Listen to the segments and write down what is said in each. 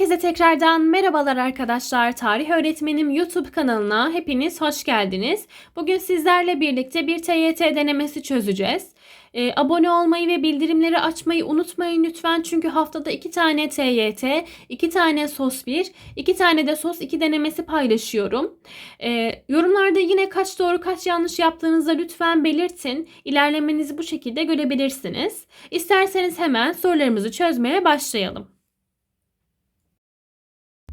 Herkese tekrardan merhabalar arkadaşlar. Tarih Öğretmenim YouTube kanalına hepiniz hoş geldiniz. Bugün sizlerle birlikte bir TYT denemesi çözeceğiz. Ee, abone olmayı ve bildirimleri açmayı unutmayın lütfen. Çünkü haftada iki tane TYT, iki tane SOS 1, iki tane de SOS 2 denemesi paylaşıyorum. Ee, yorumlarda yine kaç doğru kaç yanlış yaptığınızı lütfen belirtin. İlerlemenizi bu şekilde görebilirsiniz. İsterseniz hemen sorularımızı çözmeye başlayalım.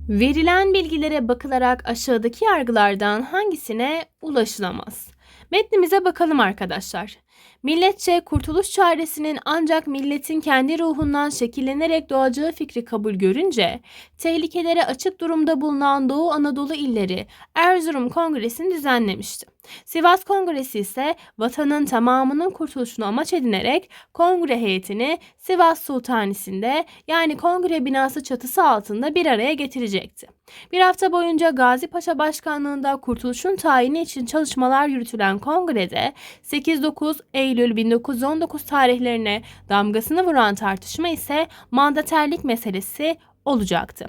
Verilen bilgilere bakılarak aşağıdaki yargılardan hangisine ulaşılamaz? Metnimize bakalım arkadaşlar. Milletçe kurtuluş çaresinin ancak milletin kendi ruhundan şekillenerek doğacağı fikri kabul görünce, tehlikelere açık durumda bulunan Doğu Anadolu illeri Erzurum Kongresi'ni düzenlemişti. Sivas Kongresi ise vatanın tamamının kurtuluşunu amaç edinerek kongre heyetini Sivas Sultanisi'nde yani kongre binası çatısı altında bir araya getirecekti. Bir hafta boyunca Gazi Paşa Başkanlığında kurtuluşun tayini için çalışmalar yürütülen kongrede 8-9 Eylül 1919 tarihlerine damgasını vuran tartışma ise mandaterlik meselesi olacaktı.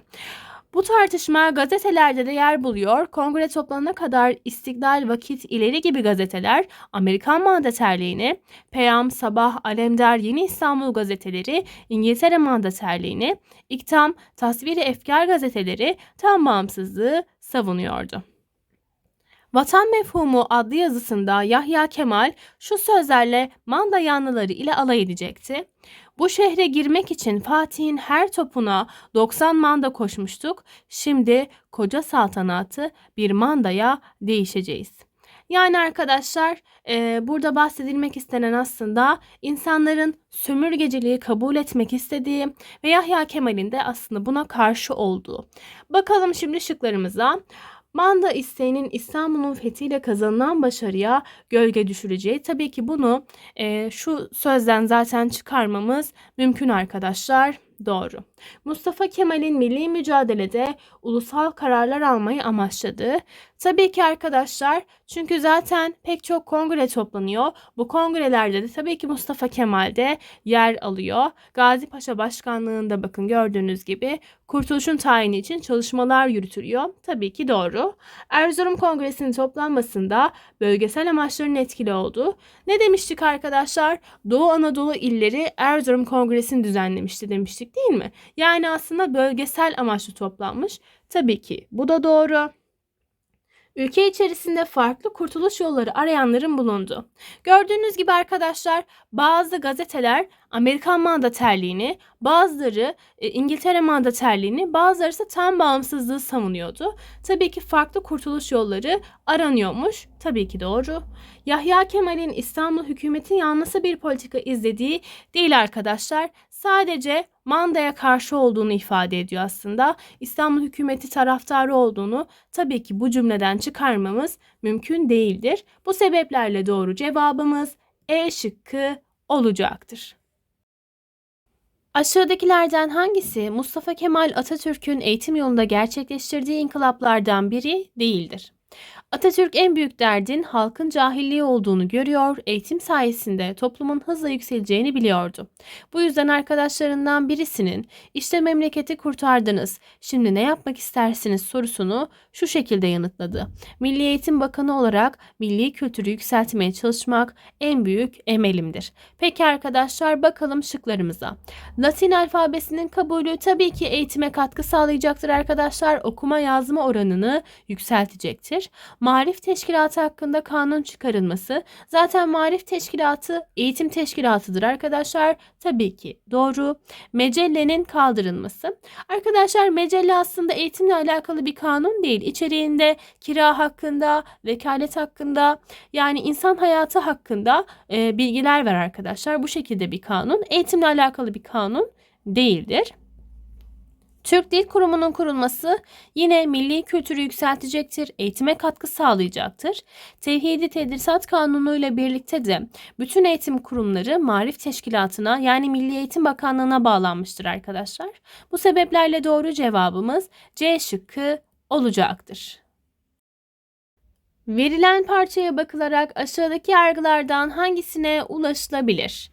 Bu tartışma gazetelerde de yer buluyor. Kongre toplanana kadar İstiklal, Vakit, İleri gibi gazeteler Amerikan mandaterliğini, Peyam, Sabah, Alemdar, Yeni İstanbul gazeteleri İngiltere mandaterliğini, İktam, Tasviri Efkar gazeteleri tam bağımsızlığı savunuyordu. Vatan Mefhumu adlı yazısında Yahya Kemal şu sözlerle manda yanlıları ile alay edecekti. Bu şehre girmek için Fatih'in her topuna 90 manda koşmuştuk. Şimdi koca saltanatı bir mandaya değişeceğiz. Yani arkadaşlar e, burada bahsedilmek istenen aslında insanların sömürgeciliği kabul etmek istediği ve Yahya Kemal'in de aslında buna karşı olduğu. Bakalım şimdi şıklarımıza. Manda isteğinin İstanbul'un fethiyle kazanılan başarıya gölge düşüreceği. Tabii ki bunu e, şu sözden zaten çıkarmamız mümkün arkadaşlar. Doğru. Mustafa Kemal'in milli mücadelede ulusal kararlar almayı amaçladığı. Tabii ki arkadaşlar çünkü zaten pek çok kongre toplanıyor. Bu kongrelerde de tabii ki Mustafa Kemal de yer alıyor. Gazi Paşa Başkanlığında bakın gördüğünüz gibi kurtuluşun tayini için çalışmalar yürütülüyor. Tabii ki doğru. Erzurum Kongresi'nin toplanmasında bölgesel amaçların etkili olduğu. Ne demiştik arkadaşlar? Doğu Anadolu illeri Erzurum Kongresi'ni düzenlemişti demiştik değil mi? Yani aslında bölgesel amaçlı toplanmış. Tabii ki bu da doğru. Ülke içerisinde farklı kurtuluş yolları arayanların bulundu. Gördüğünüz gibi arkadaşlar bazı gazeteler Amerikan mandaterliğini, bazıları e, İngiltere mandaterliğini, bazıları ise tam bağımsızlığı savunuyordu. Tabii ki farklı kurtuluş yolları aranıyormuş. Tabii ki doğru. Yahya Kemal'in İstanbul hükümeti yanlısı bir politika izlediği değil arkadaşlar. Sadece mandaya karşı olduğunu ifade ediyor aslında. İstanbul hükümeti taraftarı olduğunu tabii ki bu cümleden çıkarmamız mümkün değildir. Bu sebeplerle doğru cevabımız E şıkkı olacaktır. Aşağıdakilerden hangisi Mustafa Kemal Atatürk'ün eğitim yolunda gerçekleştirdiği inkılaplardan biri değildir? Atatürk en büyük derdin halkın cahilliği olduğunu görüyor, eğitim sayesinde toplumun hızla yükseleceğini biliyordu. Bu yüzden arkadaşlarından birisinin işte memleketi kurtardınız, şimdi ne yapmak istersiniz sorusunu şu şekilde yanıtladı. Milli Eğitim Bakanı olarak milli kültürü yükseltmeye çalışmak en büyük emelimdir. Peki arkadaşlar bakalım şıklarımıza. Latin alfabesinin kabulü tabii ki eğitime katkı sağlayacaktır arkadaşlar. Okuma yazma oranını yükseltecektir. Marif Teşkilatı hakkında kanun çıkarılması. Zaten Marif Teşkilatı eğitim teşkilatıdır arkadaşlar. Tabii ki doğru. Mecellenin kaldırılması. Arkadaşlar mecelle aslında eğitimle alakalı bir kanun değil. İçeriğinde kira hakkında, vekalet hakkında yani insan hayatı hakkında e, bilgiler var arkadaşlar. Bu şekilde bir kanun. Eğitimle alakalı bir kanun değildir. Türk Dil Kurumu'nun kurulması yine milli kültürü yükseltecektir, eğitime katkı sağlayacaktır. Tevhidi Tedrisat Kanunu ile birlikte de bütün eğitim kurumları Marif Teşkilatı'na yani Milli Eğitim Bakanlığı'na bağlanmıştır arkadaşlar. Bu sebeplerle doğru cevabımız C şıkkı olacaktır. Verilen parçaya bakılarak aşağıdaki yargılardan hangisine ulaşılabilir?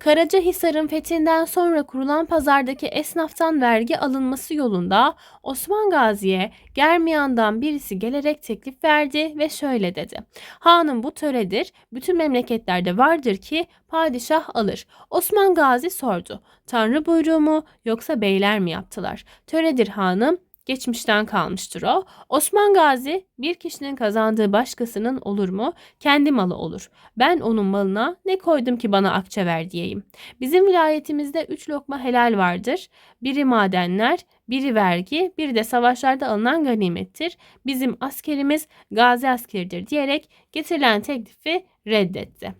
Karacahisar'ın fethinden sonra kurulan pazardaki esnaftan vergi alınması yolunda Osman Gazi'ye Germiyan'dan birisi gelerek teklif verdi ve şöyle dedi. Hanım bu töredir, bütün memleketlerde vardır ki padişah alır. Osman Gazi sordu. Tanrı buyruğu mu yoksa beyler mi yaptılar? Töredir hanım, Geçmişten kalmıştır o. Osman Gazi bir kişinin kazandığı başkasının olur mu? Kendi malı olur. Ben onun malına ne koydum ki bana akçe ver diyeyim. Bizim vilayetimizde üç lokma helal vardır. Biri madenler, biri vergi, biri de savaşlarda alınan ganimettir. Bizim askerimiz gazi askeridir diyerek getirilen teklifi reddetti.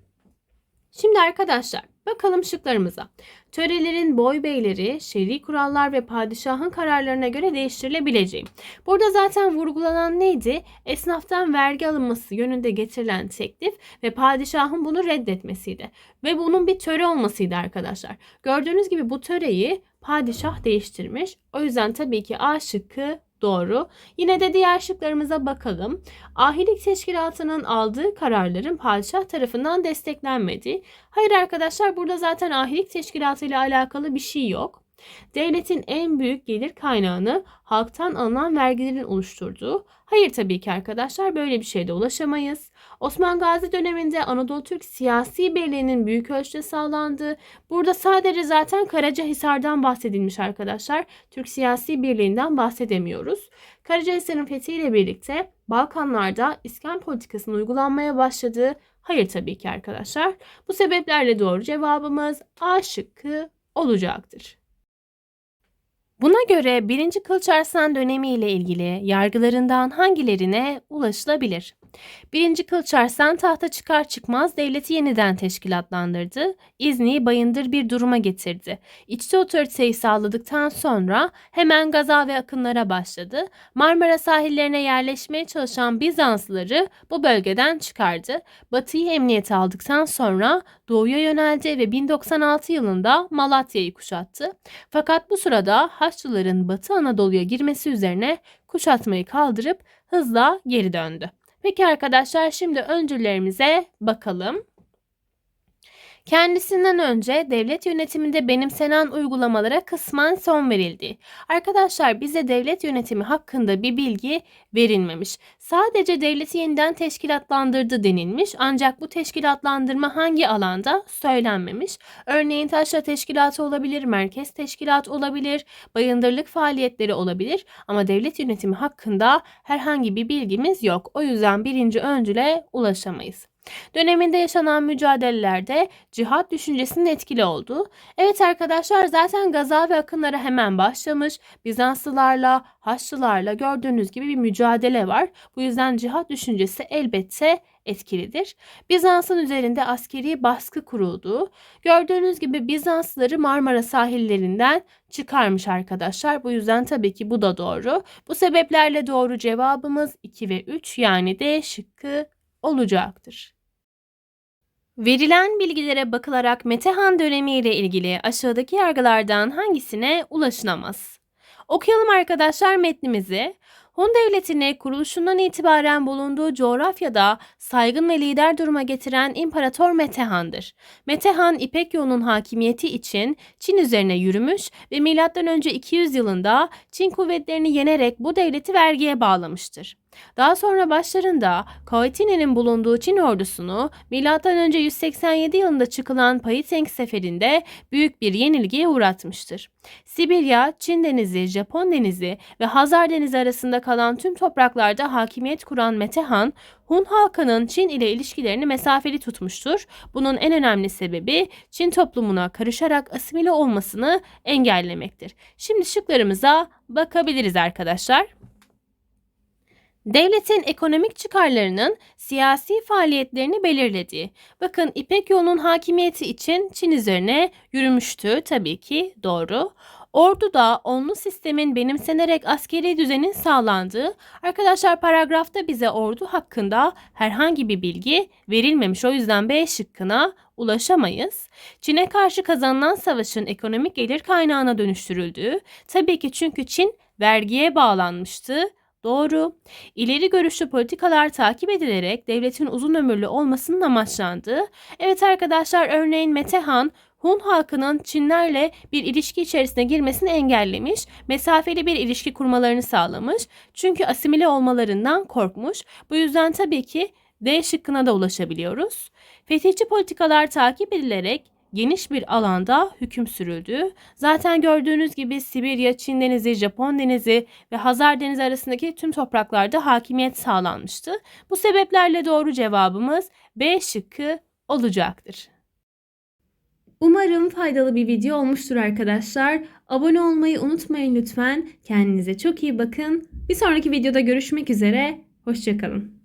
Şimdi arkadaşlar bakalım şıklarımıza. Törelerin boy beyleri, şer'i kurallar ve padişahın kararlarına göre değiştirilebileceği. Burada zaten vurgulanan neydi? Esnaftan vergi alınması yönünde getirilen teklif ve padişahın bunu reddetmesiydi. Ve bunun bir töre olmasıydı arkadaşlar. Gördüğünüz gibi bu töreyi padişah değiştirmiş. O yüzden tabii ki A şıkkı Doğru. Yine de diğer şıklarımıza bakalım. Ahilik teşkilatının aldığı kararların padişah tarafından desteklenmediği. Hayır arkadaşlar burada zaten ahilik teşkilatı ile alakalı bir şey yok. Devletin en büyük gelir kaynağını halktan alınan vergilerin oluşturduğu. Hayır tabii ki arkadaşlar böyle bir şeyde ulaşamayız. Osman Gazi döneminde Anadolu Türk siyasi birliğinin büyük ölçüde sağlandığı. Burada sadece zaten Karacahisar'dan bahsedilmiş arkadaşlar. Türk siyasi birliğinden bahsedemiyoruz. Karacahisar'ın fethiyle birlikte Balkanlarda iskan politikasının uygulanmaya başladığı. Hayır tabii ki arkadaşlar. Bu sebeplerle doğru cevabımız A şıkkı olacaktır. Buna göre 1. Kılıç Arslan dönemi ile ilgili yargılarından hangilerine ulaşılabilir? 1. Kılıç Arslan tahta çıkar çıkmaz devleti yeniden teşkilatlandırdı. İzni'yi bayındır bir duruma getirdi. İçte otoriteyi sağladıktan sonra hemen gaza ve akınlara başladı. Marmara sahillerine yerleşmeye çalışan Bizanslıları bu bölgeden çıkardı. Batı'yı emniyete aldıktan sonra doğuya yöneldi ve 1096 yılında Malatya'yı kuşattı. Fakat bu sırada Haçlıların Batı Anadolu'ya girmesi üzerine kuşatmayı kaldırıp hızla geri döndü. Peki arkadaşlar şimdi öncüllerimize bakalım. Kendisinden önce devlet yönetiminde benimsenen uygulamalara kısmen son verildi. Arkadaşlar bize devlet yönetimi hakkında bir bilgi verilmemiş. Sadece devleti yeniden teşkilatlandırdı denilmiş ancak bu teşkilatlandırma hangi alanda söylenmemiş. Örneğin taşra teşkilatı olabilir, merkez teşkilat olabilir, bayındırlık faaliyetleri olabilir ama devlet yönetimi hakkında herhangi bir bilgimiz yok. O yüzden birinci öncüle ulaşamayız. Döneminde yaşanan mücadelelerde cihat düşüncesinin etkili olduğu. Evet arkadaşlar zaten gaza ve akınlara hemen başlamış. Bizanslılarla, Haçlılarla gördüğünüz gibi bir mücadele var. Bu yüzden cihat düşüncesi elbette etkilidir. Bizans'ın üzerinde askeri baskı kurulduğu. Gördüğünüz gibi Bizanslıları Marmara sahillerinden çıkarmış arkadaşlar. Bu yüzden tabii ki bu da doğru. Bu sebeplerle doğru cevabımız 2 ve 3 yani D şıkkı olacaktır. Verilen bilgilere bakılarak Metehan dönemi ile ilgili aşağıdaki yargılardan hangisine ulaşılamaz? Okuyalım arkadaşlar metnimizi. Hun Devleti'ni kuruluşundan itibaren bulunduğu coğrafyada saygın ve lider duruma getiren İmparator Metehan'dır. Metehan İpek yolunun hakimiyeti için Çin üzerine yürümüş ve M.Ö. 200 yılında Çin kuvvetlerini yenerek bu devleti vergiye bağlamıştır. Daha sonra başlarında Kaotine'nin bulunduğu Çin ordusunu M.Ö. 187 yılında çıkılan Payiteng seferinde büyük bir yenilgiye uğratmıştır. Sibirya, Çin denizi, Japon denizi ve Hazar denizi arasında kalan tüm topraklarda hakimiyet kuran Metehan, Hun halkının Çin ile ilişkilerini mesafeli tutmuştur. Bunun en önemli sebebi Çin toplumuna karışarak asimile olmasını engellemektir. Şimdi şıklarımıza bakabiliriz arkadaşlar. Devletin ekonomik çıkarlarının siyasi faaliyetlerini belirlediği. Bakın İpek yolunun hakimiyeti için Çin üzerine yürümüştü tabii ki doğru. Orduda onlu sistemin benimsenerek askeri düzenin sağlandığı. Arkadaşlar paragrafta bize ordu hakkında herhangi bir bilgi verilmemiş. O yüzden B şıkkına ulaşamayız. Çin'e karşı kazanılan savaşın ekonomik gelir kaynağına dönüştürüldüğü. Tabii ki çünkü Çin vergiye bağlanmıştı Doğru. İleri görüşlü politikalar takip edilerek devletin uzun ömürlü olmasının amaçlandığı. Evet arkadaşlar örneğin Metehan Hun halkının Çinlerle bir ilişki içerisine girmesini engellemiş, mesafeli bir ilişki kurmalarını sağlamış. Çünkü asimile olmalarından korkmuş. Bu yüzden tabii ki D şıkkına da ulaşabiliyoruz. Fetihçi politikalar takip edilerek geniş bir alanda hüküm sürüldü. Zaten gördüğünüz gibi Sibirya, Çin Denizi, Japon Denizi ve Hazar Denizi arasındaki tüm topraklarda hakimiyet sağlanmıştı. Bu sebeplerle doğru cevabımız B şıkkı olacaktır. Umarım faydalı bir video olmuştur arkadaşlar. Abone olmayı unutmayın lütfen. Kendinize çok iyi bakın. Bir sonraki videoda görüşmek üzere. Hoşçakalın.